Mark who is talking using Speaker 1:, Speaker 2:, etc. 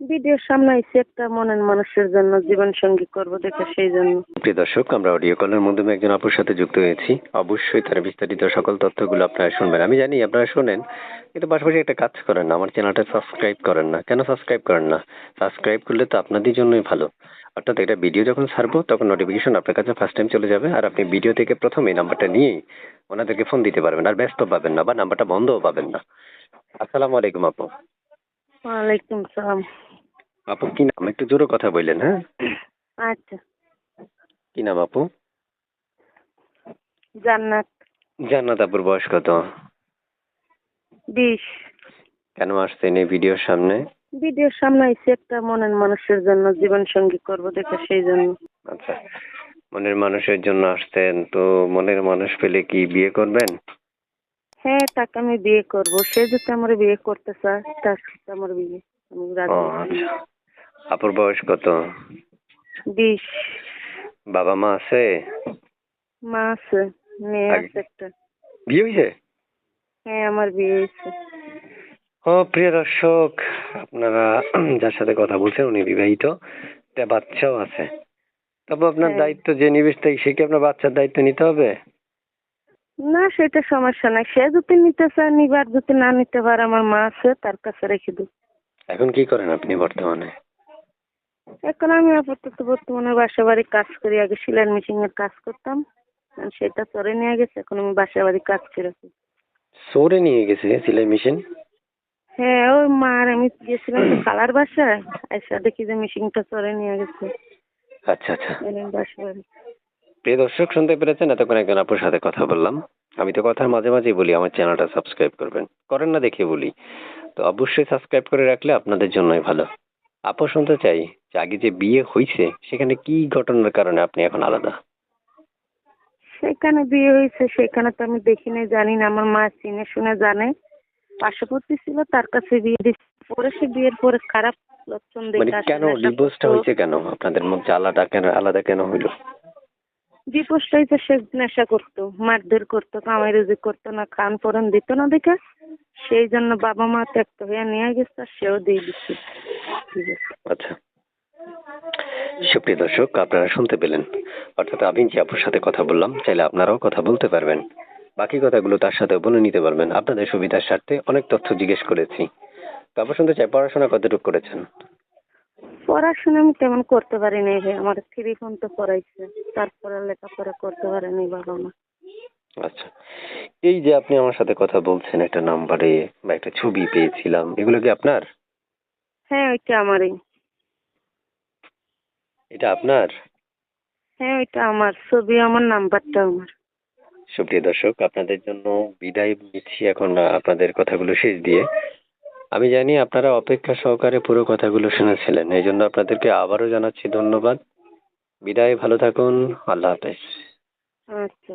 Speaker 1: ভিডিওর সামনে আইসি একটা মনের মানুষের জন্য জীবন সঙ্গী করব দেখে সেই জন্য।
Speaker 2: প্রিয় দর্শক, আমরা অডিও কলের মাধ্যমে একজন আপুর সাথে যুক্ত হয়েছি। অবশ্যই তার বিস্তারিত সকল তথ্যগুলো আপনারা শুনবেন। আমি জানি আপনারা শোনেন, কিন্তু পাশাপাশি একটা কাজ করেন আমার চ্যানেলটা সাবস্ক্রাইব করেন না। কেন সাবস্ক্রাইব করেন না? সাবস্ক্রাইব করলে তো আপনাদের জন্যই ভালো। অর্থাৎ এটা ভিডিও যখন ছাড়বো, তখন নোটিফিকেশন আপনার কাছে ফার্স্ট টাইম চলে যাবে, আর আপনি ভিডিও থেকে প্রথমে নাম্বারটা নিয়েই ওনাদেরকে ফোন দিতে পারবেন। আর ব্যস্ত পাবেন না বা নাম্বারটা বন্ধও পাবেন না। আসসালামু আলাইকুম আপু।
Speaker 1: ওয়ালাইকুম সালাম।
Speaker 2: আপু কি নাম? একটু জোরে কথা বললেন হ্যাঁ?
Speaker 1: আচ্ছা।
Speaker 2: কি নাম আপু?
Speaker 1: জান্নাত।
Speaker 2: জান্নাত আপুর বয়স কত?
Speaker 1: বিশ।
Speaker 2: কেন আসছেন এই ভিডিওর সামনে?
Speaker 1: ভিডিওর সামনে আইসি একটা মনের মানুষের জন্য জীবন সঙ্গী করব দেখে সেই জন্য।
Speaker 2: আচ্ছা মনের মানুষের জন্য আসতেন তো মনের মানুষ পেলে কি বিয়ে করবেন?
Speaker 1: হ্যাঁ তাকে আমি বিয়ে করব। সে যদি আমার বিয়ে করতে চায় তার সাথে আমার বিয়ে। আমি রাজি।
Speaker 2: আচ্ছা। আপুর বয়স কত?
Speaker 1: বিশ।
Speaker 2: বাবা মা আছে?
Speaker 1: মা আছে মেয়ে আছে একটা।
Speaker 2: বিয়ে হয়েছে?
Speaker 1: হ্যাঁ আমার বিয়ে হয়েছে।
Speaker 2: ও প্রিয় দর্শক আপনারা যার সাথে কথা বলছেন উনি বিবাহিত। বাচ্চাও আছে। তবে আপনার
Speaker 1: হ্যাঁ।
Speaker 2: দায়িত্ব যে নিবেশ থেকে সে কি আপনার বাচ্চার দায়িত্ব নিতে হবে?
Speaker 1: না সেটা সমস্যা নাই। সে যদি নিতে চায় নিবার। যদি না নিতে পারে আমার মা আছে তার কাছে রেখে দেবো
Speaker 2: এখন কি করেন আপনি বর্তমানে?
Speaker 1: এখন আমি আপাতত বর্তমানে বাসা বাড়ি কাজ করি। আগে সেলাই মেশিন এর কাজ করতাম। আর সেটা চরে নিয়ে গেছে এখন আমি বাসা বাড়ি কাজ করে।
Speaker 2: সৌরে নিয়ে গেছে সেলাই মেশিন
Speaker 1: হ্যাঁ ওই মা আর আমি গেছিলাম তো খালার বাসায়। আইসা দেখি যে মেশিনটা চরে নিয়ে গেছে।
Speaker 2: আচ্ছা আচ্ছা।
Speaker 1: বাসা বাড়ি
Speaker 2: প্রিয় দর্শক শুনতে পেরেছেন? এতক্ষণ একজন আপুর সাথে কথা বললাম। আমি তো কথার মাঝে মাঝেই বলি আমার চ্যানেলটা সাবস্ক্রাইব করবেন। করেন না দেখে বলি। তো অবশ্যই সাবস্ক্রাইব করে রাখলে আপনাদের জন্যই ভালো। আপু শুনতে চাই যে আগে যে বিয়ে হয়েছে সেখানে কি ঘটনার কারণে আপনি এখন আলাদা?
Speaker 1: সেখানে বিয়ে হয়েছে সেখানে তো আমি দেখি নাই জানি না আমার মা চিনে শুনে জানে। পার্শ্ববর্তী ছিল তার কাছে বিয়ে দিচ্ছে পরে সে বিয়ের পরে খারাপ লক্ষণ
Speaker 2: মানে
Speaker 1: দেখে
Speaker 2: কেন ডিভোর্সটা হয়েছে কেন? আপনাদের মধ্যে আলাদা কেন আলাদা কেন হইল?
Speaker 1: ডিভোর্সটা হয়েছে সে নেশা করতো, মারধর করতো কামাই রুজি করতো না খান পরন দিত না দেখে, সেই জন্য বাবা মা ত্যাক্ত হয়ে নিয়ে গেছে, আর সেও দিয়ে দিচ্ছে।
Speaker 2: আচ্ছা। সুপ্রিয় দর্শক, আপনারা শুনতে পেলেন। অর্থাৎ আমি যে আপুর সাথে কথা বললাম, চাইলে আপনারাও কথা বলতে পারবেন। বাকি কথাগুলো তার সাথে বলে নিতে পারবেন। আপনাদের সুবিধার স্বার্থে অনেক তথ্য জিজ্ঞেস করেছি। তারপর শুনতে চাই পড়াশোনা কতটুকু করেছেন?
Speaker 1: পড়াশোনা আমি তেমন করতে পারি নাই ভাই আমার থ্রি ফোন তো পড়াইছে। তারপরে লেখাপড়া করতে পারেনি বাবা মা।
Speaker 2: আচ্ছা এই যে আপনি আমার সাথে কথা বলছেন একটা নাম্বারে বা একটা ছবি পেয়েছিলাম এগুলো কি আপনার?
Speaker 1: হ্যাঁ ওইটা আমারই।
Speaker 2: এটা আপনার?
Speaker 1: হ্যাঁ ওইটা আমার। ছবি আমার নাম্বারটা আমার।
Speaker 2: সুপ্রিয় দর্শক আপনাদের জন্য বিদায় নিচ্ছি এখন আপনাদের কথাগুলো শেষ দিয়ে। আমি জানি আপনারা অপেক্ষা সহকারে পুরো কথাগুলো শুনেছিলেন, এই জন্য আপনাদেরকে আবারও জানাচ্ছি ধন্যবাদ। বিদায়, ভালো থাকুন, আল্লাহ হাফেজ।
Speaker 1: আচ্ছা।